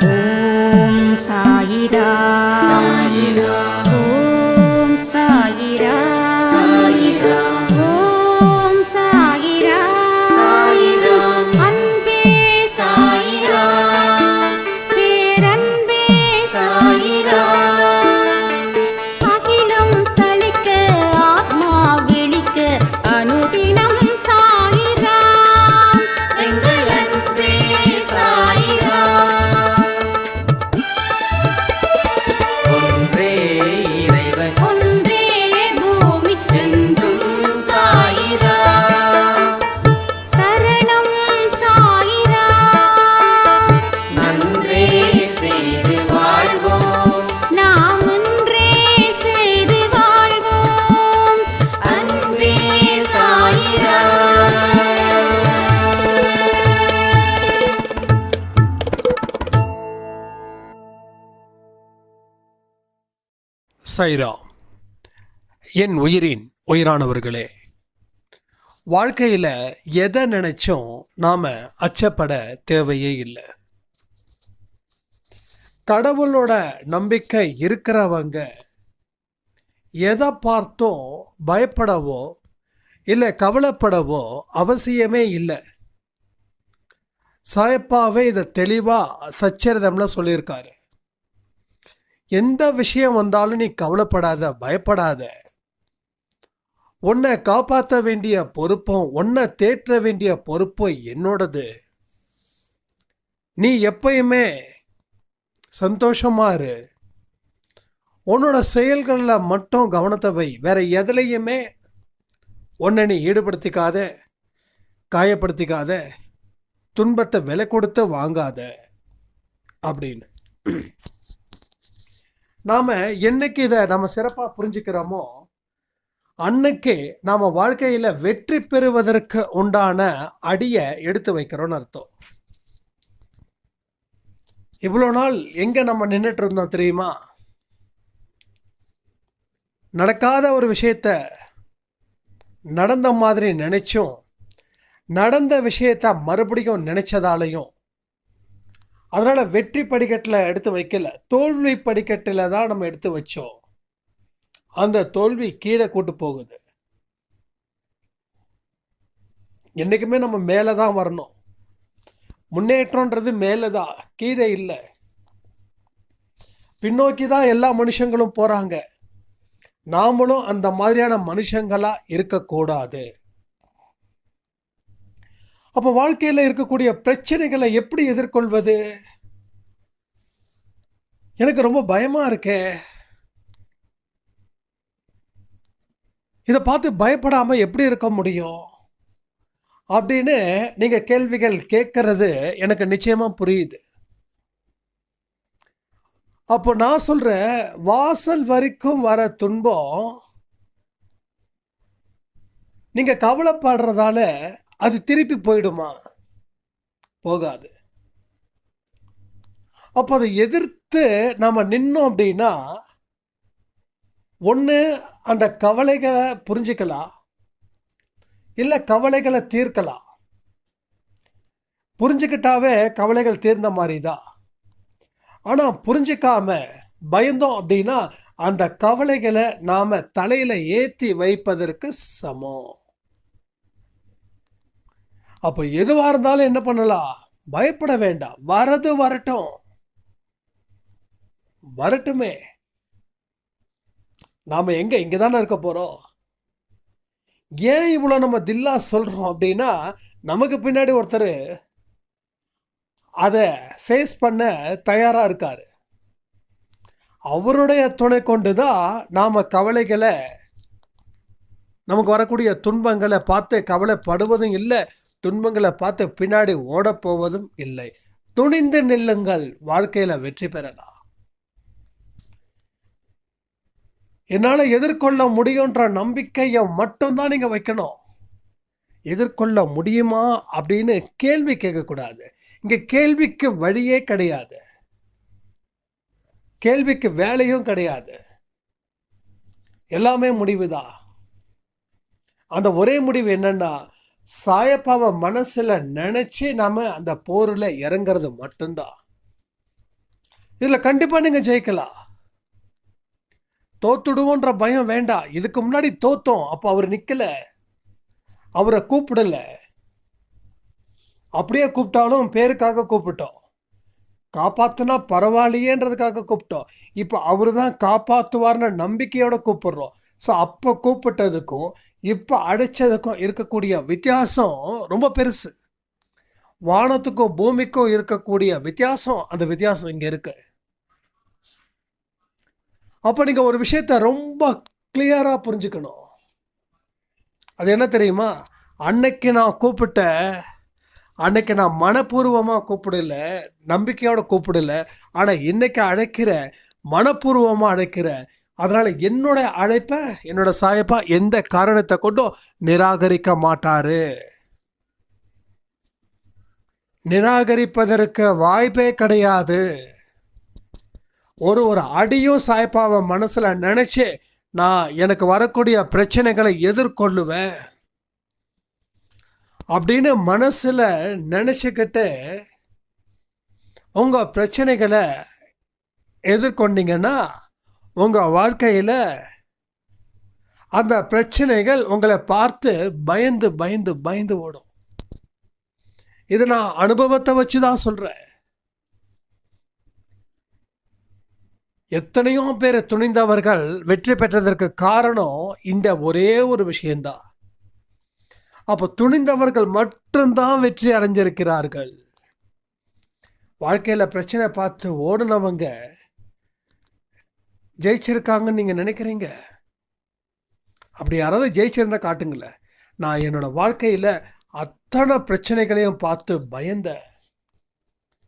ஓம் சாயிரா சாயிரா சைரா என் உயிரின் உயிரானவர்களே வாழ்க்கையில் எதை நினைச்சும் நாம் அச்சப்பட தேவையே இல்லை. கடவுளோட நம்பிக்கை இருக்கிறவங்க எதை பார்த்தும் பயப்படவோ இல்லை கவலைப்படவோ அவசியமே இல்லை. சாயப்பாவே இதை தெளிவாக சச்சரிதம்ல சொல்லியிருக்காரு. எந்த விஷயம் வந்தாலும் நீ கவலைப்படாத பயப்படாத. உன்னை காப்பாற்ற வேண்டிய பொறுப்பும் உன்னை தேற்ற வேண்டிய பொறுப்பும் என்னோடது. நீ எப்பயுமே சந்தோஷமா இரு. உன்னோட செயல்களில் மட்டும் கவனத்தை வை. வேற எதுலையுமே உன்னை நீ ஈடுபடுத்திக்காத காயப்படுத்திக்காத துன்பத்தை விலை கொடுத்து வாங்காத. அப்படின்னு. நாம் என்னைக்கு இதை நம்ம சிறப்பாக புரிஞ்சுக்கிறோமோ அன்னைக்கே நாம் வாழ்க்கையில் வெற்றி பெறுவதற்கு உண்டான அடியை எடுத்து வைக்கிறோன்னு அர்த்தம். இவ்வளோ நாள் எங்கே நம்ம நின்றுட்டு இருந்தோம் தெரியுமா? நடக்காத ஒரு விஷயத்த நடந்த மாதிரி நினச்சும் நடந்த விஷயத்த மறுபடியும் நினச்சதாலையும் அதனால் வெற்றி படிக்கட்டில் எடுத்து வைக்கல. தோல்வி படிக்கட்டில் தான் நம்ம எடுத்து வச்சோம். அந்த தோல்வி கீழே கூட்டு போகுது. என்றைக்குமே நம்ம மேலே தான் வரணும். முன்னேற்றன்றது மேலே தான் கீழே இல்லை. பின்னோக்கி தான் எல்லா மனுஷங்களும் போகிறாங்க நாமளும் அந்த மாதிரியான மனுஷங்களாக இருக்கக்கூடாது. அப்போ வாழ்க்கையில் இருக்கக்கூடிய பிரச்சனைகளை எப்படி எதிர்கொள்வது? எனக்கு ரொம்ப பயமா இருக்கே. இதை பார்த்து பயப்படாமல் எப்படி இருக்க முடியும்? அப்படின்னு நீங்கள் கேள்விகள் கேட்கறது எனக்கு நிச்சயமாக புரியுது. அப்போ நான் சொல்கிற வாசல் வரைக்கும் வர துன்பம் நீங்கள் கவலைப்படுறதால அது திருப்பி போயிடுமா? போகாது. அப்போ அதை எதிர்த்து நாம் நின்னோம் அப்படின்னா ஒன்று அந்த கவலைகளை புரிஞ்சுக்கலாம் இல்லை கவலைகளை தீர்க்கலாம் புரிஞ்சுக்கிட்டாவே கவலைகள் தீர்ந்த மாதிரி தான் ஆனால் புரிஞ்சிக்காம பயந்தோம் அப்படின்னா அந்த கவலைகளை நாம் தலையில் ஏற்றி வைப்பதற்கு சமம். அப்போ எதுவாக இருந்தாலும் என்ன பண்ணலாம்? பயப்பட வேண்டாம். வரது வரட்டும். வரட்டுமே. நாம் எங்கே? இங்கே தானே இருக்க போகிறோம் ஏன் இவ்வளோ நம்ம தில்லா சொல்கிறோம் அப்படின்னா நமக்கு பின்னாடி ஒருத்தர் அதை ஃபேஸ் பண்ண தயாராக இருக்கார். அவருடைய துணை கொண்டு தான் நாம் கவலைகளை நமக்கு வரக்கூடிய துன்பங்களை பார்த்து கவலைப்படுவதும் இல்லை. துன்பங்களை பார்த்து பின்னாடி ஓடப்போவதும் இல்லை. துணிந்து நில்லுங்கள் வாழ்க்கையில் வெற்றி பெறலாம் என்னால் எதிர்கொள்ள முடியுன்ற நம்பிக்கையை மட்டும்தான் நீங்கள் வைக்கணும். எதிர்கொள்ள முடியுமா அப்படின்னு கேள்வி கேட்கக்கூடாது. இங்கே கேள்விக்கு வழியே கிடையாது. கேள்விக்கு வேலையும் கிடையாது. எல்லாமே முடிவுதான். அந்த ஒரே முடிவு என்னன்னா சாயப்பாவை மனசில் நினச்சி நாம் அந்த போரில் இறங்குறது மட்டும்தான். இதில் கண்டிப்பாக நீங்கள் ஜெயிக்கலாம். தோத்துடுவோன்ற பயம் வேண்டாம். இதுக்கு முன்னாடி தோத்தோம். அப்போ அவர் நிற்கலை அவரை கூப்பிடல. அப்படியே கூப்பிட்டாலும் பேருக்காக கூப்பிட்டோம். காப்பாற்றினா பரவாயில்லையேன்றதுக்காக கூப்பிட்டோம். இப்போ அவர் தான் காப்பாற்றுவார்னு நம்பிக்கையோடு கூப்பிடுறோம். ஸோ அப்போ கூப்பிட்டதுக்கும் இப்போ அடைச்சதுக்கும் இருக்கக்கூடிய வித்தியாசம் ரொம்ப பெருசு. வானத்துக்கும் பூமிக்கும் இருக்கக்கூடிய வித்தியாசம் அந்த வித்தியாசம் இங்கே இருக்கு. அப்போ நீங்கள் ஒரு விஷயத்த ரொம்ப கிளியராக புரிஞ்சுக்கணும். அது என்ன தெரியுமா? அன்னைக்கு நான் கூப்பிட்ட அன்னைக்கு நான் மனப்பூர்வமாக கூப்பிடல நம்பிக்கையோட கூப்பிடல. ஆனால் இன்னைக்கு அழைக்கிற மனப்பூர்வமாக அழைக்கிற அதனால் என்னோட அழைப்பை என்னோட சாயப்பா எந்த காரணத்தை கொண்டும் நிராகரிக்க மாட்டார். நிராகரிப்பதற்கு வாய்ப்பே கிடையாது. ஒரு ஒரு அடியும் சாய்ப்பாவை மனசில் நினச்சி நான் எனக்கு வரக்கூடிய பிரச்சனைகளை எதிர்கொள்ளுவேன். அப்படின்னு மனசில் நினச்சிக்கிட்டு உங்கள் பிரச்சனைகளை எதிர்கொண்டீங்கன்னா உங்கள் வாழ்க்கையில் அந்த பிரச்சனைகள் உங்களை பார்த்து பயந்து பயந்து பயந்து ஓடும். இது நான் அனுபவத்தை வச்சு தான் சொல்கிறேன் எத்தனையோ பேர் துணிந்தவர்கள் வெற்றி பெற்றதற்கு காரணம் இந்த ஒரே ஒரு விஷயந்தான் அப்போ துணிந்தவர்கள் மட்டும்தான் வெற்றி அடைஞ்சிருக்கிறார்கள் வாழ்க்கையில் பிரச்சனை பார்த்து ஓடினவங்க ஜெயிச்சிருக்காங்கன்னு நீங்கள் நினைக்கிறீங்க? அப்படி யாராவது ஜெயிச்சிருந்தா காட்டுங்களேன். நான் என்னோடய வாழ்க்கையில் அத்தனை பிரச்சனைகளையும் பார்த்து பயந்தேன்.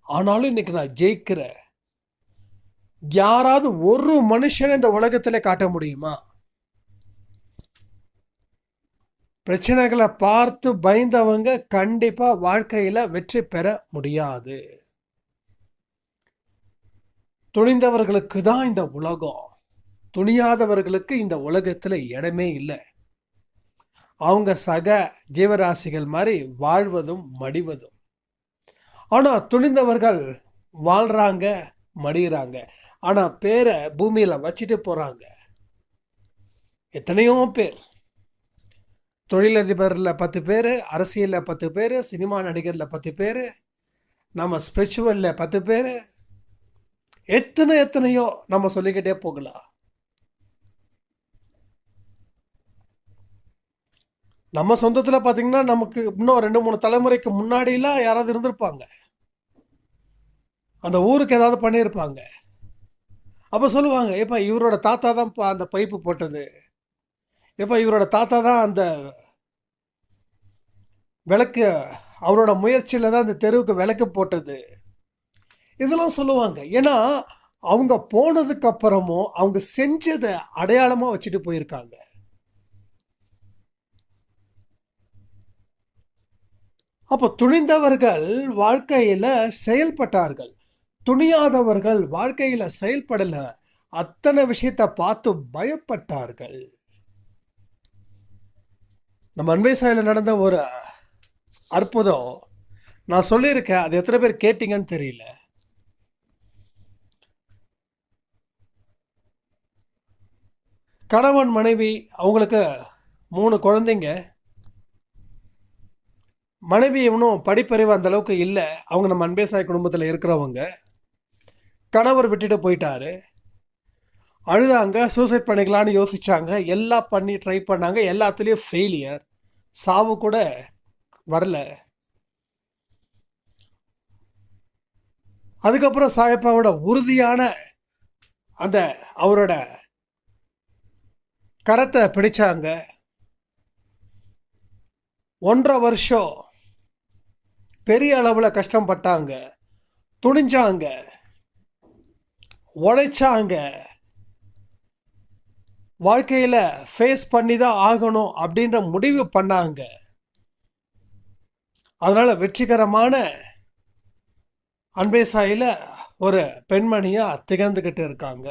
ஆனாலும் இன்னைக்கு நான் ஜெயிக்கிறேன். யாராவது ஒரு மனுஷனை இந்த உலகத்தில் காட்ட முடியுமா? பிரச்சனைகளை பார்த்து பயந்தவங்க கண்டிப்பாக வாழ்க்கையில் வெற்றி பெற முடியாது. துணிந்தவர்களுக்கு தான் இந்த உலகம். துணியாதவர்களுக்கு இந்த உலகத்தில் இடமே இல்லை. அவங்க சக ஜீவராசிகள் மாதிரி வாழ்வதும் மடிவதும். ஆனால் துணிந்தவர்கள் வாழ்கிறாங்க மடிகிறாங்க ஆனால் பேரை பூமியில் வச்சுட்டு போகிறாங்க எத்தனையோ பேர். தொழிலதிபரில் பத்து பேர் அரசியலில் பத்து பேர் சினிமா நடிகரில் பத்து பேர் நம்ம ஸ்பிரிச்சுவலில் பத்து பேர் எத்தனை எத்தனையோ நம்ம சொல்லிக்கிட்டே போகலாம். நம்ம சொந்தத்தில் பார்த்தீங்கன்னா நமக்கு இன்னும் ரெண்டு மூணு தலைமுறைக்கு முன்னாடிலாம் யாராவது இருந்திருப்பாங்க. அந்த ஊருக்கு ஏதாவது பண்ணியிருப்பாங்க. அப்போ சொல்லுவாங்க ஏப்பா இவரோட தாத்தா தான்ப்பா அந்த பைப்பு போட்டது. ஏப்பா இவரோட தாத்தா தான் அந்த விளக்கு அவரோட முயற்சியில் தான் அந்த தெருவுக்கு விளக்கு போட்டது. இதெல்லாம் சொல்லுவாங்க. ஏன்னா அவங்க போனதுக்கப்புறமும் அவங்க செஞ்சதை அடையாளமாக வச்சுட்டு போயிருக்காங்க. அப்போ துணிந்தவர்கள் வாழ்க்கையில் செயல்பட்டார்கள். துணியாதவர்கள் வாழ்க்கையில் செயல்படல. அத்தனை விஷயத்தை பார்த்து பயப்பட்டார்கள். நம்ம அன்பை சாயில் நடந்த ஒரு அற்புதம். நான் சொல்லியிருக்கேன் அது எத்தனை பேர் கேட்டீங்கன்னு தெரியல. கணவன் மனைவி அவங்களுக்கு மூணு குழந்தைங்க. மனைவி இன்னும் படிப்பறிவு அந்த அளவுக்கு இல்லை. அவங்க நம்ம அன்பேசாய் குடும்பத்தில் இருக்கிறவங்க. கணவர் விட்டுட்டு போயிட்டாரு. அழுதாங்க சூசைட் பண்ணிக்கலான்னு யோசித்தாங்க எல்லாம் பண்ணி ட்ரை பண்ணாங்க. எல்லாத்துலேயும் ஃபெயிலியர் சாவு கூட வரல. அதுக்கப்புறம் சாயப்பாவோட உறுதியான அந்த அவரோட கரத்தை பிடிச்சாங்க. ஒன்றரை வருஷம் பெரிய அளவில் கஷ்டப்பட்டாங்க. துணிஞ்சாங்க. உழைச்சாங்க. வாழ்க்கையில் ஃபேஸ் பண்ணி தான் ஆகணும் அப்படின்ற முடிவு பண்ணாங்க. அதனால் வெற்றிகரமான அன்பேசாயில் ஒரு பெண்மணியாக திகழ்ந்துக்கிட்டு இருக்காங்க.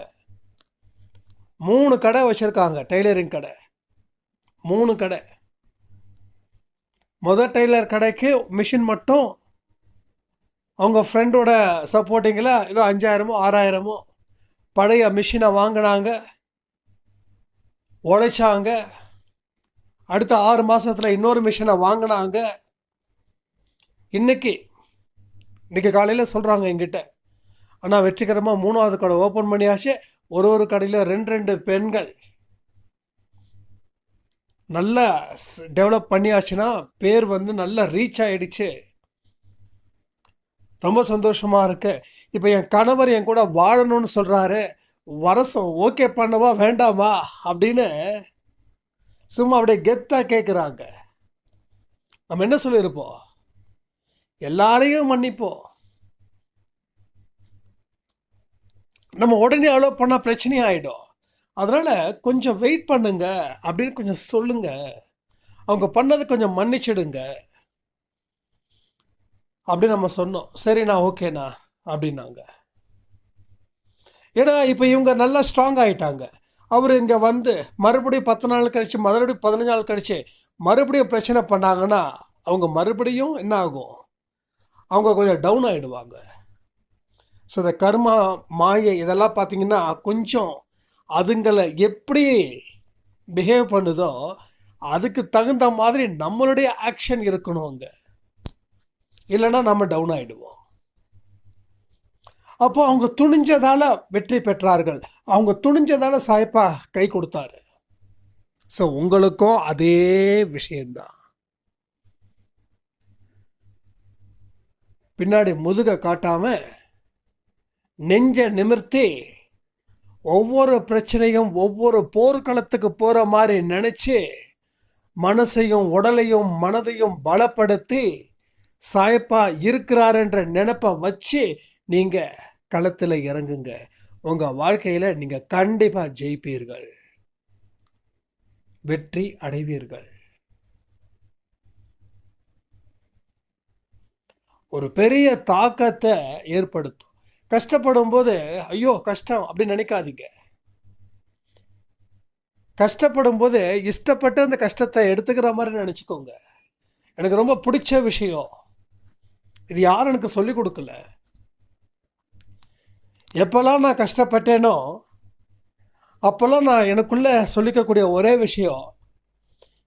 மூணு கடை வச்சுருக்காங்க டெய்லரிங் கடை. மூணு கடை. முதல் டெய்லர் கடைக்கு மிஷின் மட்டும் அவங்க ஃப்ரெண்டோட சப்போர்ட்டிங்கில் ஏதோ அஞ்சாயிரமோ ஆறாயிரமோ பழைய மிஷினை வாங்கினாங்க உழைச்சாங்க. அடுத்த ஆறு மாதத்தில் இன்னொரு மிஷினை வாங்கினாங்க. இன்னைக்கு இன்றைக்கி காலையில் சொல்கிறாங்க என்கிட்ட ஆனால் வெற்றிகரமாக மூணாவது கடை ஓப்பன் பண்ணியாச்சு. ஒரு ஒரு கடையில் ரெண்டு ரெண்டு பெண்கள் நல்லா டெவலப் பண்ணியாச்சுன்னா பேர் வந்து நல்லா ரீச் ஆகிடுச்சு ரொம்ப சந்தோஷமாக இருக்கு. இப்போ என் கணவர் என் கூட வாழணும்னு சொல்கிறாரு வரசம் ஓகே பண்ணவா வேண்டாமா? அப்படின்னு சும்மா அப்படியே கெத்தாக கேட்குறாங்க நம்ம என்ன சொல்லியிருப்போம்? எல்லாரையும் மன்னிப்போம். நம்ம உடனே அலோவ் பண்ணால் பிரச்சனையும் ஆகிடும் அதனால் கொஞ்சம் வெயிட் பண்ணுங்க. அப்படின்னு கொஞ்சம் சொல்லுங்க. அவங்க பண்ணதை கொஞ்சம் மன்னிச்சிடுங்க. அப்படின்னு நம்ம சொன்னோம். சரிண்ணா ஓகேண்ணா அப்படின்னாங்க. ஏன்னா இப்போ இவங்க நல்லா ஸ்ட்ராங் ஆகிட்டாங்க அவர் இங்கே வந்து மறுபடியும் பத்து நாள் கழிச்சு மறுபடியும் பதினஞ்சு நாள் கழிச்சு மறுபடியும் பிரச்சனை பண்ணாங்கன்னா அவங்க மறுபடியும் என்ன ஆகும்? அவங்க கொஞ்சம் டவுன் ஆகிடுவாங்க ஸோ இந்த கர்மா மாயை இதெல்லாம் பார்த்தீங்கன்னா கொஞ்சம் அதுங்களை எப்படி பிஹேவ் பண்ணுதோ அதுக்கு தகுந்த மாதிரி நம்மளுடைய ஆக்ஷன் இருக்கணும் அங்கே இல்லைன்னா நம்ம டவுன் ஆகிடுவோம் அப்போ அவங்க துணிஞ்சதால் வெற்றி பெற்றார்கள். அவங்க துணிஞ்சதால் சாய்ப்பா கை கொடுத்தாரு. ஸோ உங்களுக்கும் அதே விஷயந்தான் பின்னாடி முதுக காட்டாமல் நெஞ்ச நிமிர்த்தி ஒவ்வொரு பிரச்சனையும் ஒவ்வொரு போர்க்களத்துக்கு போகிற மாதிரி நினச்சி மனசையும் உடலையும் மனதையும் பலப்படுத்தி சாயப்பா இருக்கிறாருன்ற நினப்பை வச்சு நீங்கள் களத்தில் இறங்குங்க. உங்கள் வாழ்க்கையில் நீங்கள் கண்டிப்பாக ஜெயிப்பீர்கள். வெற்றி அடைவீர்கள். ஒரு பெரிய தாக்கத்தை ஏற்படுத்தும். கஷ்டப்படும் போது ஐயோ கஷ்டம் அப்படின்னு நினைக்காதீங்க. கஷ்டப்படும் போது இஷ்டப்பட்டு அந்த கஷ்டத்தை எடுத்துக்கிற மாதிரி நினச்சிக்கோங்க. எனக்கு ரொம்ப பிடிச்ச விஷயம். இது யாரும் எனக்கு சொல்லிக் கொடுக்கல. எப்போல்லாம் நான் கஷ்டப்பட்டேனோ அப்போல்லாம் நான் எனக்குள்ளே சொல்லிக்கக்கூடிய ஒரே விஷயம்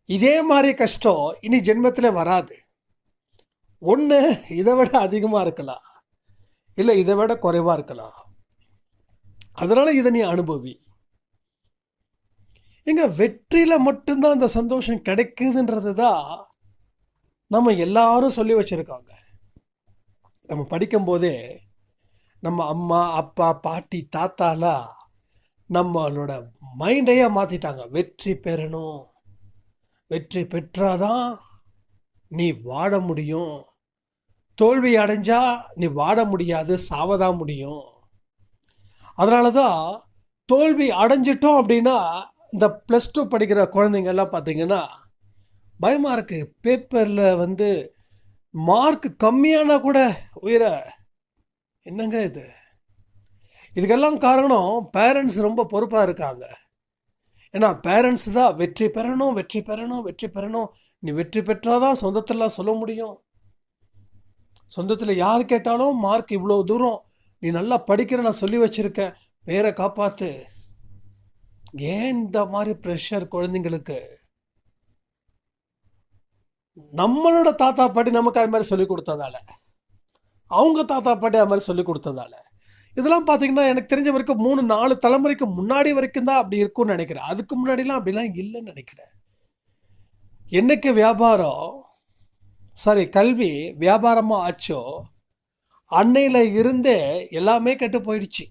இதே மாதிரி கஷ்டம் இனி ஜென்மத்தில் வராது. ஒன்று இதை விட அதிகமாக இருக்கலாம். இல்லை இதை விட குறைவாக இருக்கலாம். அதனால் இதை நீ அனுபவி. எங்கள் வெற்றியில் மட்டும்தான் அந்த சந்தோஷம் கிடைக்குதுன்றது தான் நம்ம எல்லாரும் சொல்லி வச்சுருக்காங்க. நம்ம படிக்கும்போதே நம்ம அம்மா அப்பா பாட்டி தாத்தாலாம் நம்மளோட மைண்டையே மாற்றிட்டாங்க வெற்றி பெறணும். வெற்றி பெற்றாதான் நீ வாழ முடியும். தோல்வி அடைஞ்சால் நீ வாட முடியாது சாவதான் முடியும். அதனால தான் தோல்வி அடைஞ்சிட்டோம் அப்படின்னா இந்த ப்ளஸ் டூ படிக்கிற குழந்தைங்கள்லாம் பார்த்தீங்கன்னா பயமாக இருக்குது பேப்பரில் வந்து மார்க் கம்மியானா கூட உயிரை என்னங்க இது? இதுக்கெல்லாம் காரணம் பேரண்ட்ஸ் ரொம்ப பொறுப்பாக இருக்காங்க. ஏன்னா பேரண்ட்ஸ் தான் வெற்றி பெறணும் வெற்றி பெறணும் வெற்றி பெறணும். நீ வெற்றி பெற்றாதான் சொந்தத்தில் சொல்ல முடியும். சொந்தத்தில் யார் கேட்டாலும் மார்க் இவ்வளோ தூரம். நீ நல்லா படிக்கிற நான் சொல்லி வச்சுருக்கேன். பேரை காப்பாற்று ஏன் இந்த மாதிரி ப்ரெஷர் குழந்தைங்களுக்கு? நம்மளோட தாத்தா பாட்டி நமக்கு அது மாதிரி சொல்லி கொடுத்ததால. அவங்க தாத்தா பாட்டி அது மாதிரி சொல்லி கொடுத்ததால. இதெல்லாம் பார்த்தீங்கன்னா எனக்கு தெரிஞ்ச வரைக்கும் மூணு நாலு தலைமுறைக்கு முன்னாடி வரைக்கும் தான் அப்படி இருக்கும்னு நினைக்கிறேன். அதுக்கு முன்னாடிலாம் அப்படிலாம் இல்லைன்னு நினைக்கிறேன். என்னைக்கு வியாபாரம்? சாரி கல்வி வியாபாரமாக ஆச்சோ அன்னையில் இருந்தே எல்லாமே கெட்டு போயிடுச்சு.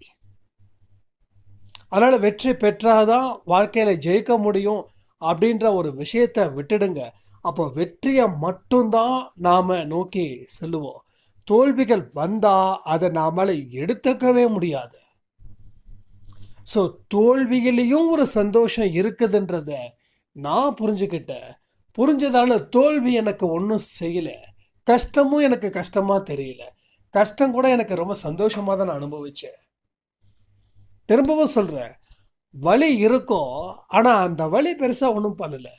அதனால் வெற்றி பெற்றாதான் வாழ்க்கையில் ஜெயிக்க முடியும் அப்படின்ற ஒரு விஷயத்தை விட்டுடுங்க. அப்போ வெற்றியை மட்டும்தான் நாம் நோக்கி செல்லுவோம். தோல்விகள் வந்தால் அதை நாமளை எடுத்துக்கவே முடியாது. ஸோ தோல்வியிலையும் ஒரு சந்தோஷம் இருக்குதுன்றத நான் புரிஞ்சுக்கிட்டேன். புரிஞ்சதால தோல்வி எனக்கு ஒன்றும் செய்யலை. கஷ்டமும் எனக்கு கஷ்டமாக தெரியல. கஷ்டம் கூட எனக்கு ரொம்ப சந்தோஷமாக தான் நான் அனுபவித்தேன் திரும்பவும் சொல்கிறேன் வலி இருக்கும். ஆனால் அந்த வலி பெருசாக ஒன்றும் பண்ணலை.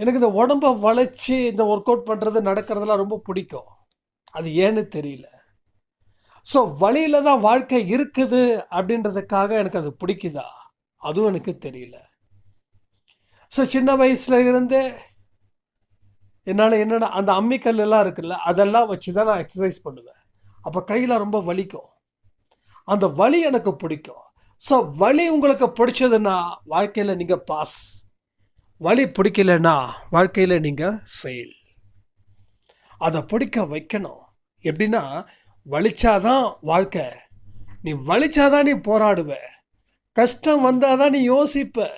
எனக்கு இந்த உடம்பை வளைச்சி இந்த ஒர்க் அவுட் பண்ணுறது நடக்கிறதுலாம் ரொம்ப பிடிக்கும். அது ஏன்னு தெரியல. ஸோ வழியில் தான் வாழ்க்கை இருக்குது அப்படின்றதுக்காக எனக்கு அது பிடிக்குதா? அதுவும் எனக்கு தெரியல. ஸோ சின்ன வயசில் இருந்தே என்னால் என்னென்ன அந்த அம்மிக்கல் எல்லாம் இருக்குல்ல அதெல்லாம் வச்சு தான் நான் எக்ஸசைஸ் பண்ணுவேன். அப்போ கையில் ரொம்ப வலிக்கும். அந்த வலி எனக்கு பிடிக்கும். ஸோ வலி உங்களுக்கு பிடிச்சதுன்னா வாழ்க்கையில் நீங்கள் பாஸ் வலி பிடிக்கலன்னா வாழ்க்கையில் நீங்கள் ஃபெயில் அதை பிடிக்க வைக்கணும். எப்படின்னா வலிச்சாதான் வாழ்க்கை. நீ வலிச்சாதான் நீ போராடுவ. கஷ்டம் வந்தால் தான் நீ யோசிப்ப.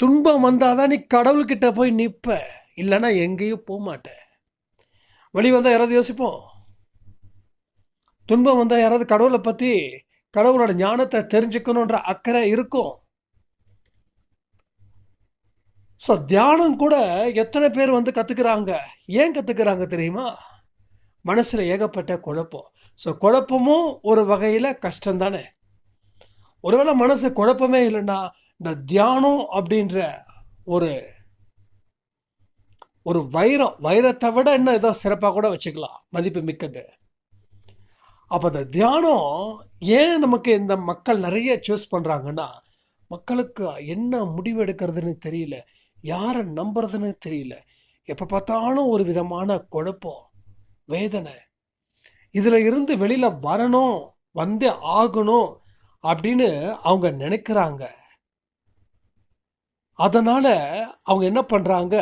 துன்பம் வந்தாதான் நீ கடவுள்கிட்ட போய் நிற்ப இல்லைன்னா எங்கேயும் போக மாட்டேன் வழி வந்தால் யாராவது யோசிப்போம்? துன்பம் வந்தால் யாராவது கடவுளை பற்றி கடவுளோட ஞானத்தை தெரிஞ்சுக்கணுன்ற அக்கறை இருக்கும். ஸோ தியானம் கூட எத்தனை பேர் வந்து கற்றுக்குறாங்க ஏன் கற்றுக்குறாங்க தெரியுமா? மனசில் ஏகப்பட்ட குழப்பம். ஸோ குழப்பமும் ஒரு வகையில் கஷ்டம் தானே ஒருவேளை மனசு குழப்பமே இல்லைன்னா இந்த தியானம் அப்படின்ற ஒரு ஒரு வைரம் வைரத்தை விட இன்னும் ஏதோ சிறப்பாக கூட வச்சுக்கலாம் மதிப்பு மிக்கது. அப்போ இந்த தியானம் ஏன் நமக்கு இந்த மக்கள் நிறைய சூஸ் பண்ணுறாங்கன்னா மக்களுக்கு என்ன முடிவு எடுக்கிறதுன்னு தெரியல யாரை நம்புறதுன்னு தெரியல எப்போ பார்த்தாலும் ஒரு விதமான குழப்பம் வேதனை. இதில் இருந்து வெளியில் வரணும் வந்தே ஆகணும் அப்படின்னு அவங்க நினைக்கிறாங்க. அதனால் அவங்க என்ன பண்ணுறாங்க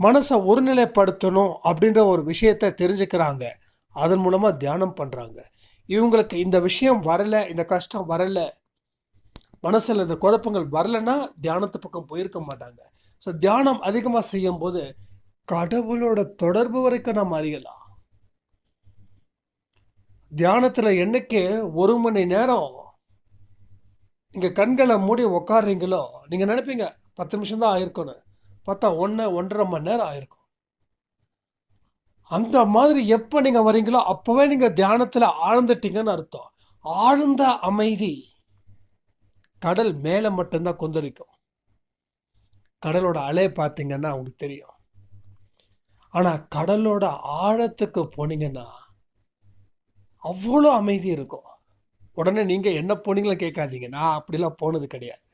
மனசை ஒருநிலைப்படுத்தணும் அப்படின்ற ஒரு விஷயத்தை தெரிஞ்சுக்கிறாங்க. அதன் மூலமாக தியானம் பண்ணுறாங்க இவங்களுக்கு இந்த விஷயம் வரலை இந்த கஷ்டம் வரலை மனசில் இந்த குழப்பங்கள் வரலைன்னா தியானத்து பக்கம் போயிருக்க மாட்டாங்க. ஸோ தியானம் அதிகமாக செய்யும்போது கடவுளோட தொடர்பு வரைக்கும் நாம் அறியலாம். தியானத்தில் என்னைக்கு ஒரு மணி நேரம் நீங்கள் கண்களை மூடி உக்காடுறீங்களோ நீங்கள் நினைப்பீங்க பத்து நிமிஷம் தான் பார்த்தா ஒன்று ஒன்றரை மணி நேரம் ஆயிருக்கும். அந்த மாதிரி எப்போ நீங்கள் வரீங்களோ அப்போவே நீங்கள் தியானத்தில் ஆழ்ந்துட்டீங்கன்னு அர்த்தம். ஆழ்ந்த அமைதி கடல் மேலே மட்டும்தான் கொந்தளிக்கும். கடலோட அலை பார்த்தீங்கன்னா உங்களுக்கு தெரியும். ஆனால் கடலோட ஆழத்துக்கு போனீங்கன்னா அவ்வளோ அமைதி இருக்கும். உடனே நீங்கள் என்ன போனீங்களோ கேட்காதீங்க. நான் அப்படிலாம் போனது கிடையாது.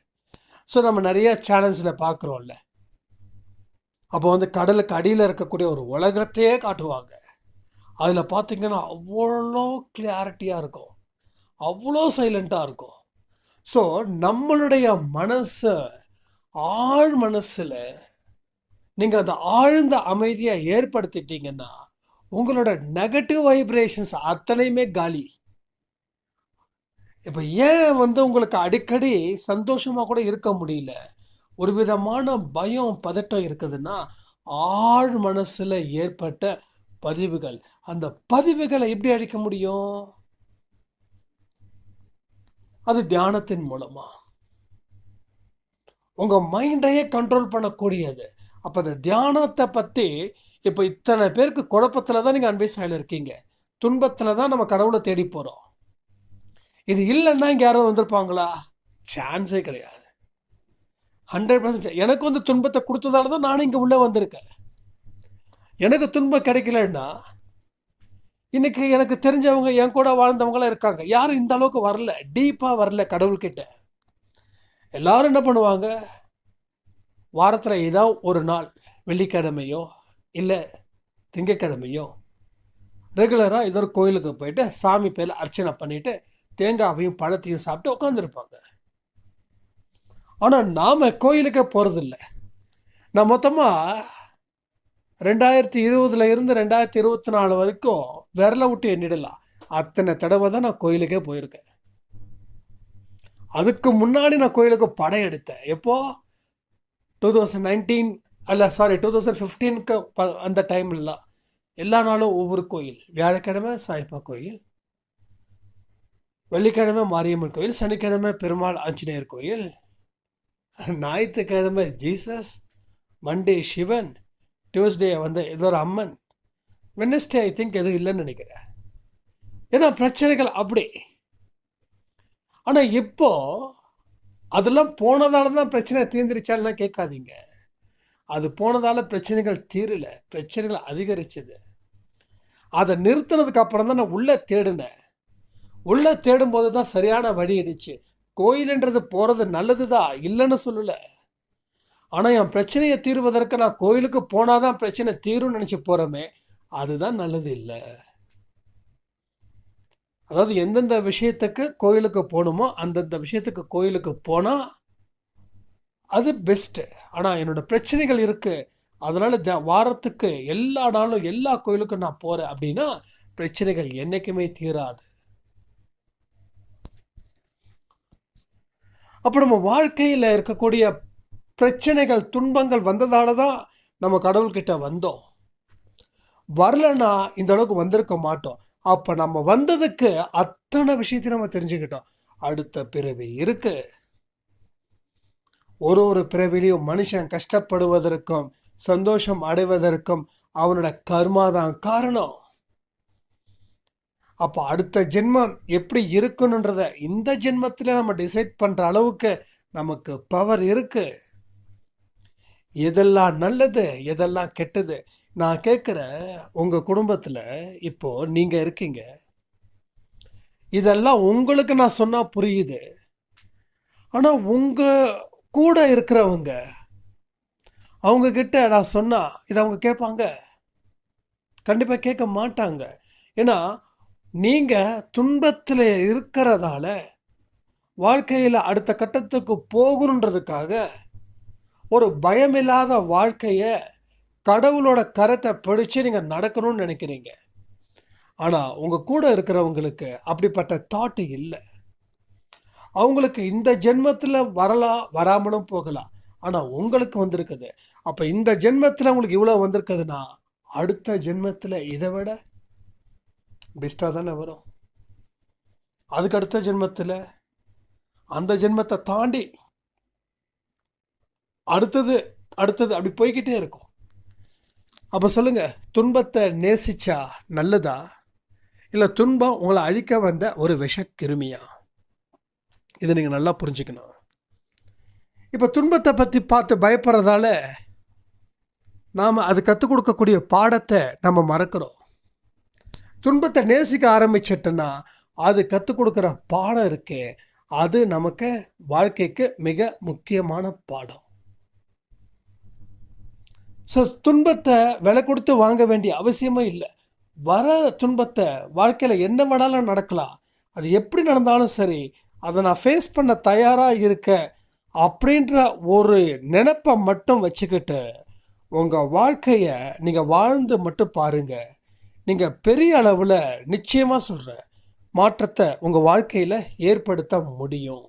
ஸோ நம்ம நிறைய சேனல்ஸில் பார்க்குறோம்ல. அப்போ வந்து கடலுக்கு அடியில் இருக்கக்கூடிய ஒரு உலகத்தையே காட்டுவாங்க. அதில் பார்த்தீங்கன்னா அவ்வளோ கிளாரிட்டியாக இருக்கும். அவ்வளோ சைலண்ட்டாக இருக்கும். ஸோ நம்மளுடைய மனசை ஆழ் மனசில் நீங்கள் அந்த ஆழ்ந்த அமைதியை ஏற்படுத்திட்டீங்கன்னா உங்களோட நெகட்டிவ் வைப்ரேஷன்ஸ் அத்தனையுமே காலி. இப்போ ஏன் வந்து உங்களுக்கு அடிக்கடி சந்தோஷமாக கூட இருக்க முடியல? ஒரு விதமான பயம் பதட்டம் இருக்குதுன்னா ஆழ் மனசில் ஏற்பட்ட பதிவுகள். அந்த பதிவுகளை எப்படி அடிக்க முடியும்? அது தியானத்தின் மூலமாக உங்கள் மைண்டையே கண்ட்ரோல் பண்ணக்கூடியது. அப்போ அந்த தியானத்தை பற்றி இப்போ இத்தனை பேருக்கு குழப்பத்தில் தான் நீங்கள் அன்பேசாயில் இருக்கீங்க. துன்பத்தில் தான் நம்ம கடவுளை தேடி போகிறோம் இது இல்லைன்னா இங்கே யாரும் வந்திருப்பாங்களா? சான்ஸே கிடையாது. ஹண்ட்ரட் பர்சன்ட் எனக்கு வந்து துன்பத்தை கொடுத்ததால தான் நானும் இங்கே உள்ளே வந்திருக்கேன். எனக்கு துன்பம் கிடைக்கலன்னா இன்றைக்கி எனக்கு தெரிஞ்சவங்க என் கூட வாழ்ந்தவங்களாம் இருக்காங்க. யாரும் இந்த அளவுக்கு வரல. டீப்பாக வரல கடவுள்கிட்ட. எல்லாரும் என்ன பண்ணுவாங்க? வாரத்தில் ஏதோ ஒரு நாள் வெள்ளிக்கிழமையோ இல்லை திங்கக்கிழமையும் ரெகுலராக ஏதோ ஒரு கோயிலுக்கு போயிட்டு சாமி பேரில் அர்ச்சனை பண்ணிட்டு தேங்காவையும் பழத்தையும் சாப்பிட்டு உட்காந்துருப்பாங்க ஆனால் நாம் கோயிலுக்கே போகிறதில்ல நான் மொத்தமாக ரெண்டாயிரத்தி இருபதுல இருந்து ரெண்டாயிரத்தி இருபத்தி நாலு வரைக்கும் விரலை விட்டு எண்ணிடலாம் அத்தனை தடவை தான் நான் கோயிலுக்கே போயிருக்கேன். அதுக்கு முன்னாடி நான் கோயிலுக்கு படம் எடுத்தேன் எப்போது டூ தௌசண்ட் நைன்டீன் அல்ல சாரி டூ தௌசண்ட் ஃபிஃப்டீனுக்கு ப அந்த டைம்லாம் எல்லா நாளும் ஒவ்வொரு கோயில் வியாழக்கிழமை சாய்பா கோயில் வெள்ளிக்கிழமை மாரியம்மன் கோயில் சனிக்கிழமை பெருமாள் ஆஞ்சநேயர் கோயில் ஞாயிற்றுக்கிழமை ஜீசஸ் மண்டே சிவன் டியூஸ்டே வந்து ஏதோ ஒரு அம்மன் வெனஸ்டே ஐ திங்க் எதுவும் இல்லைன்னு நினைக்கிறேன். ஏன்னா பிரச்சனைகள் அப்படி. ஆனால் இப்போ அதெல்லாம் போனதால தான் பிரச்சனை தீர்ந்துருச்சாலாம் கேட்காதீங்க. அது போனதால் பிரச்சனைகள் தீரலை. பிரச்சனைகள் அதிகரிச்சது. அதை நிறுத்தினதுக்கு அப்புறம் தான் நான் உள்ளே தேடினேன். உள்ளே தேடும்போது தான் சரியான வழி இடிச்சு கோயிலுன்றது போகிறது நல்லது தான் இல்லைன்னு சொல்லலை. ஆனால் என் பிரச்சனையை தீர்வதற்கு நான் கோயிலுக்கு போனால் தான் பிரச்சனை தீரும்னு நினச்சி போகிறோமே அதுதான் நல்லது இல்லை. அதாவது எந்தெந்த விஷயத்துக்கு கோயிலுக்கு போகணுமோ அந்தந்த விஷயத்துக்கு கோயிலுக்கு போனால் அது பெஸ்ட்டு ஆனால் என்னோடய பிரச்சனைகள் இருக்குது அதனால் த வாரத்துக்கு எல்லா நாளும் எல்லா கோயிலுக்கும் நான் போகிறேன் அப்படின்னா பிரச்சனைகள் என்றைக்குமே தீராது. அப்போ நம்ம வாழ்க்கையில் இருக்கக்கூடிய பிரச்சனைகள் துன்பங்கள் வந்ததால தான் நம்ம கடவுள்கிட்ட வந்தோம். வரலன்னா இந்த அளவுக்கு வந்திருக்க மாட்டோம். அப்போ நம்ம வந்ததுக்கு அத்தனை விஷயத்தையும் நம்ம தெரிஞ்சுக்கிட்டோம். அடுத்த பிறவி இருக்குது ஒரு ஒரு பிறவிலையும் மனுஷன் கஷ்டப்படுவதற்கும் சந்தோஷம் அடைவதற்கும் அவனோட கர்மா தான் காரணம். அப்போ அடுத்த ஜென்மம் எப்படி இருக்கணுன்றத இந்த ஜென்மத்தில் நம்ம டிசைட் பண்ணுற அளவுக்கு நமக்கு பவர் இருக்கு. எதெல்லாம் நல்லது எதெல்லாம் கெட்டது? நான் கேட்குற உங்கள் குடும்பத்தில் இப்போ நீங்கள் இருக்கீங்க. இதெல்லாம் உங்களுக்கு நான் சொன்னால் புரியுது. ஆனால் உங்கள் கூட இருக்கிறவங்க அவங்கக்கிட்ட நான் சொன்னால் இதை அவங்க கேட்பாங்க கண்டிப்பாக கேட்க மாட்டாங்க. ஏன்னா நீங்கள் துன்பத்தில் இருக்கிறதால வாழ்க்கையில் அடுத்த கட்டத்துக்கு போகணுன்றதுக்காக ஒரு பயமில்லாத வாழ்க்கையை கடவுளோட கரத்தை பிடிச்சு நீங்கள் நடக்கணும்னு நினைக்கிறீங்க. ஆனால் உங்கள் கூட இருக்கிறவங்களுக்கு அப்படிப்பட்ட தாட்டு இல்லை. அவங்களுக்கு இந்த ஜென்மத்தில் வரலாம் வராமலும் போகலாம். ஆனால் உங்களுக்கு வந்திருக்குது. அப்போ இந்த ஜென்மத்தில் உங்களுக்கு இவ்வளோ வந்திருக்குதுன்னா அடுத்த ஜென்மத்தில் இதை விட பெஸ்ட்டாக தானே வரும். அதுக்கு அடுத்த ஜென்மத்தில் அந்த ஜென்மத்தை தாண்டி அடுத்தது அடுத்தது அப்படி போய்கிட்டே இருக்கும். அப்போ சொல்லுங்கள் துன்பத்தை நேசிச்சா நல்லதா? இல்லை துன்பம் உங்களை அழிக்க வந்த ஒரு விஷ கிருமியா இதை நீங்கள் நல்லா புரிஞ்சுக்கணும். இப்போ துன்பத்தை பற்றி பார்த்து பயப்படுறதால நாம் அது கற்றுக் கொடுக்கக்கூடிய பாடத்தை நம்ம மறக்கிறோம். துன்பத்தை நேசிக்க ஆரம்பிச்சிட்டோன்னா அது கற்றுக் கொடுக்குற பாடம் இருக்கே அது நமக்கு வாழ்க்கைக்கு மிக முக்கியமான பாடம். ஸோ துன்பத்தை விலை கொடுத்து வாங்க வேண்டிய அவசியமே இல்லை. வர துன்பத்தை வாழ்க்கையில் என்ன வேணாலும் நடக்கலாம். அது எப்படி நடந்தாலும் சரி அதை நான் ஃபேஸ் பண்ண தயாராக இருக்க அப்படின்ற ஒரு நினப்பை மட்டும் வச்சுக்கிட்டு உங்கள் வாழ்க்கையை நீங்கள் வாழ்ந்து மட்டும் பாருங்கள் நீங்கள் பெரிய அளவில் நிச்சயமாக சொல்கிறேன் மாற்றத்தை உங்கள் வாழ்க்கையில் ஏற்படுத்த முடியும்.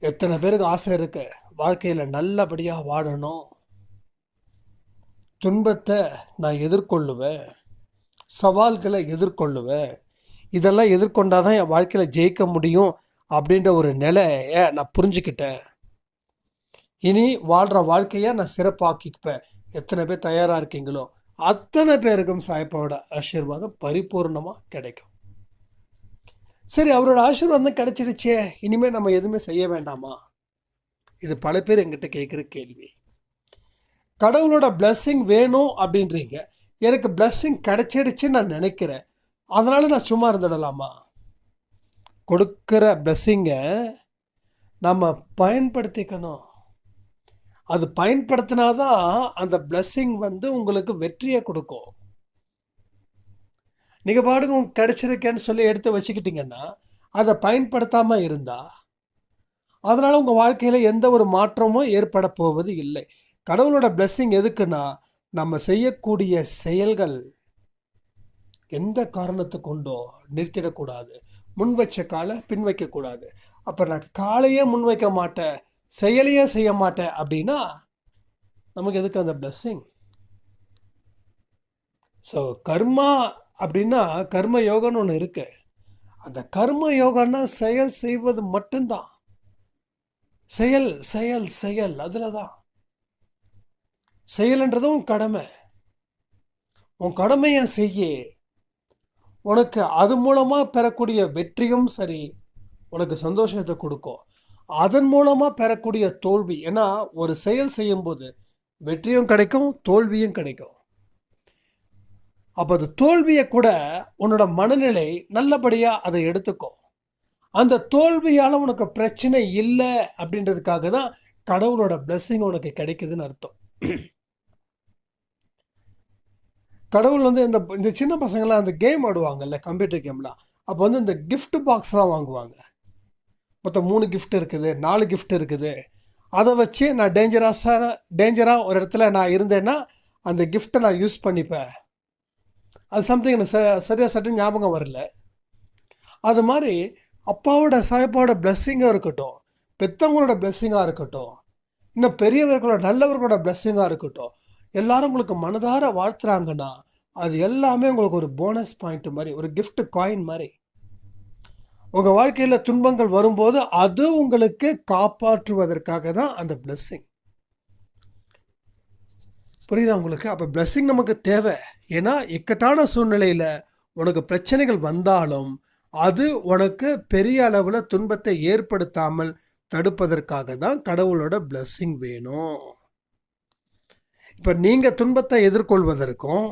எத்தனை பேருக்கு ஆசை இருக்கு? வாழ்க்கையில் நல்லபடியாக வாழணும். துன்பத்தை நான் எதிர்கொள்ளுவேன். சவால்களை எதிர்கொள்ளுவேன். இதெல்லாம் எதிர்கொண்டால் தான் என் வாழ்க்கையில் ஜெயிக்க முடியும் அப்படின்ற ஒரு நிலையை நான் புரிஞ்சுக்கிட்டேன். இனி வாழ்கிற வாழ்க்கையை நான் சிறப்பாக்கிப்பேன். எத்தனை பேர் தயாராக இருக்கீங்களோ அத்தனை பேருக்கும் சாய்ப்பாவோட ஆசீர்வாதம் பரிபூர்ணமாக கிடைக்கும். சரி அவரோட ஆசீர்வாதம் கிடைச்சிடுச்சே. இனிமேல் நம்ம எதுவுமே செய்ய வேண்டாமா? இது பல பேர் எங்கிட்ட கேட்குற கேள்வி. கடவுளோட பிளஸ்ஸிங் வேணும் அப்படின்றீங்க. எனக்கு பிளஸ்ஸிங் கிடைச்சிடுச்சுன்னு நான் நினைக்கிறேன். அதனால் நான் சும்மா இருந்துடலாமா? கொடுக்குற பிளஸ்ஸிங்கை நம்ம பயன்படுத்திக்கணும். அது பயன்படுத்தினாதான் அந்த பிளஸ்ஸிங் வந்து உங்களுக்கு வெற்றியை கொடுக்கும். நீங்கள் பாடுங்க உங்களுக்கு கிடச்சிருக்கேன்னு சொல்லி எடுத்து வச்சுக்கிட்டிங்கன்னா அதை பயன்படுத்தாமல் இருந்தால் அதனால் உங்கள் வாழ்க்கையில் எந்த ஒரு மாற்றமும் ஏற்பட போவது இல்லை. கடவுளோட blessing எதுக்குன்னா நம்ம செய்யக்கூடிய செயல்கள் எந்த காரணத்தை கொண்டோ நிறுத்திடக்கூடாது. முன் வச்ச காலை பின் வைக்கக்கூடாது. அப்போ நான் காலையே முன் வைக்க மாட்டேன் செயலையே செய்ய மாட்டேன் அப்படின்னா நமக்கு எதுக்கு அந்த பிளஸ்ஸிங் ஸோ கர்மா அப்படின்னா கர்ம யோகன்னு ஒன்று இருக்கு. அந்த கர்ம யோகான்னா செயல் செய்வது மட்டும்தான். செயல் செயல் செயல் அதில் தான் செயல்ன்றதும் கடமை. உன் கடமையை செய்ய உனக்கு அது மூலமாக பெறக்கூடிய வெற்றியும் சரி உனக்கு சந்தோஷத்தை கொடுக்கும். அதன் மூலமாக பெறக்கூடிய தோல்வி ஏன்னா ஒரு செயல் செய்யும்போது வெற்றியும் கிடைக்கும் தோல்வியும் கிடைக்கும். அப்போ அது தோல்வியை கூட உன்னோட மனநிலை நல்லபடியாக அதை எடுத்துக்கும். அந்த தோல்வியால் உனக்கு பிரச்சனை இல்லை அப்படின்றதுக்காக தான் கடவுளோட blessing உனக்கு கிடைக்குதுன்னு அர்த்தம். கடவுள் வந்து இந்த இந்த சின்ன பசங்களாம் அந்த கேம் ஆடுவாங்கல்ல கம்ப்யூட்டர் கேம்லாம் அப்போ வந்து இந்த கிஃப்ட் பாக்ஸ்லாம் வாங்குவாங்க. மொத்தம் மூணு கிஃப்ட் இருக்குது நாலு கிஃப்ட் இருக்குது. அதை வச்சு நான் டேஞ்சரஸான டேஞ்சராக ஒரு இடத்துல நான் இருந்தேன்னா அந்த கிஃப்ட்டை நான் யூஸ் பண்ணிப்பேன். அது சம்திங் எனக்கு ச சரியாக சட்டு ஞாபகம் வரல. அது மாதிரி அப்பாவோட சாயப்பாவோட பிளெஸ்ஸிங்காக இருக்கட்டும் பெத்தவங்களோட பிளெஸ்ஸிங்காக இருக்கட்டும் இன்னும் பெரியவர்களோட நல்லவர்களோட பிளெஸ்ஸிங்காக இருக்கட்டும் எல்லாரும் உங்களுக்கு மனதார வாழ்த்துறாங்கன்னா அது எல்லாமே உங்களுக்கு ஒரு போனஸ் பாயிண்ட் மாதிரி ஒரு கிஃப்ட் காயின் மாதிரி. உங்கள் வாழ்க்கையில் துன்பங்கள் வரும்போது அது உங்களுக்கு காப்பாற்றுவதற்காக தான் அந்த பிளெஸ்ஸிங் புரியுதா உங்களுக்கு? அப்போ பிளெஸ்ஸிங் நமக்கு தேவை. ஏன்னா இக்கட்டான சூழ்நிலையில் உனக்கு பிரச்சனைகள் வந்தாலும் அது உனக்கு பெரிய அளவில் துன்பத்தை ஏற்படுத்தாமல் தடுப்பதற்காக தான் கடவுளோட blessing வேணும். இப்போ நீங்கள் துன்பத்தை எதிர்கொள்வதற்கும்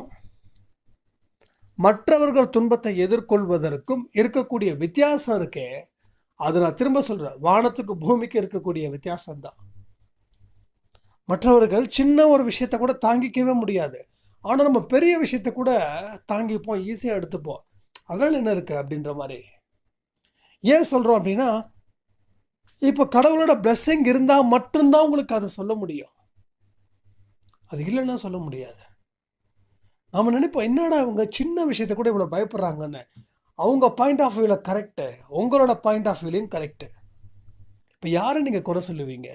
மற்றவர்கள் துன்பத்தை எதிர்கொள்வதற்கும் இருக்கக்கூடிய வித்தியாசம் இருக்கே. அது நான் திரும்ப சொல்கிறேன் வானத்துக்கு பூமிக்கு இருக்கக்கூடிய வித்தியாசம்தான். மற்றவர்கள் சின்ன ஒரு விஷயத்தை கூட தாங்கிக்கவே முடியாது. ஆனால் நம்ம பெரிய விஷயத்தை கூட தாங்கிப்போம் ஈஸியாக எடுத்துப்போம். அதனால் என்ன இருக்குது அப்படின்ற மாதிரி. ஏன் சொல்கிறோம் அப்படின்னா இப்போ கடவுளோட blessing இருந்தால் மட்டும்தான் உங்களுக்கு அதை சொல்ல முடியும். அது இல்லைன்னா சொல்ல முடியாது. நம்ம நினைப்போம் என்னடா இவங்க சின்ன விஷயத்தை கூட இவ்வளோ பயப்படுறாங்கன்னு? அவங்க பாயிண்ட் ஆஃப் வியூவில் கரெக்டு உங்களோட பாயிண்ட் ஆஃப் வியூலையும் கரெக்டு இப்போ யாரை நீங்கள் குறை சொல்லுவீங்க?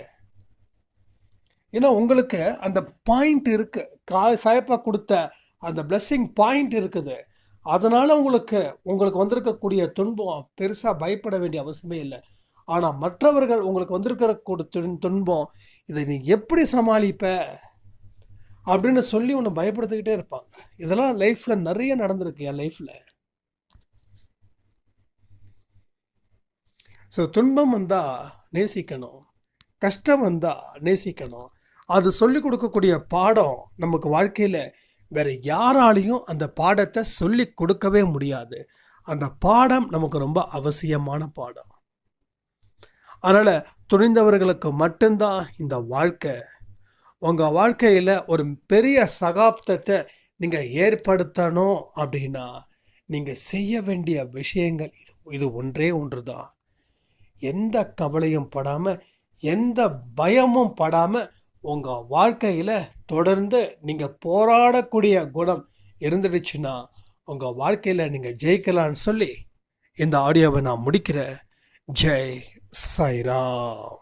ஏன்னா உங்களுக்கு அந்த பாயிண்ட் இருக்கு. கா சாயப்பா கொடுத்த அந்த blessing பாயிண்ட் இருக்குது. அதனால் உங்களுக்கு உங்களுக்கு வந்திருக்கக்கூடிய துன்பம் பெருசாக பயப்பட வேண்டிய அவசியமே இல்லை. ஆனால் மற்றவர்கள் உங்களுக்கு வந்திருக்கிற துன்பம் இதை நீ எப்படி சமாளிப்ப? அப்படின்னு சொல்லி உன்னை பயப்படுத்திக்கிட்டே இருப்பாங்க. இதெல்லாம் லைஃப்பில் நிறைய நடந்திருக்கு என் லைஃப்பில் ஸோ துன்பம் வந்தால் நேசிக்கணும். கஷ்டம் வந்தால் நேசிக்கணும். அது சொல்லிக் கொடுக்கக்கூடிய பாடம் நமக்கு வாழ்க்கையில் வேறு யாராலையும் அந்த பாடத்தை சொல்லி கொடுக்கவே முடியாது. அந்த பாடம் நமக்கு ரொம்ப அவசியமான பாடம். அதனால் துணிந்தவர்களுக்கு மட்டும்தான் இந்த வாழ்க்கை உங்கள் வாழ்க்கையில் ஒரு பெரிய சகாப்தத்தை நீங்கள் ஏற்படுத்தணும் அப்படின்னா நீங்கள் செய்ய வேண்டிய விஷயங்கள் இது இது ஒன்றே ஒன்று தான் எந்த கவலையும் படாமல் எந்த பயமும் படாமல் உங்கள் வாழ்க்கையில் தொடர்ந்து நீங்கள் போராடக்கூடிய குணம் இருந்துடுச்சுன்னா உங்கள் வாழ்க்கையில் நீங்கள் ஜெயிக்கலான்னு சொல்லி இந்த ஆடியோவை நான் முடிக்கிறேன். ஜெய் சாய்ராம்.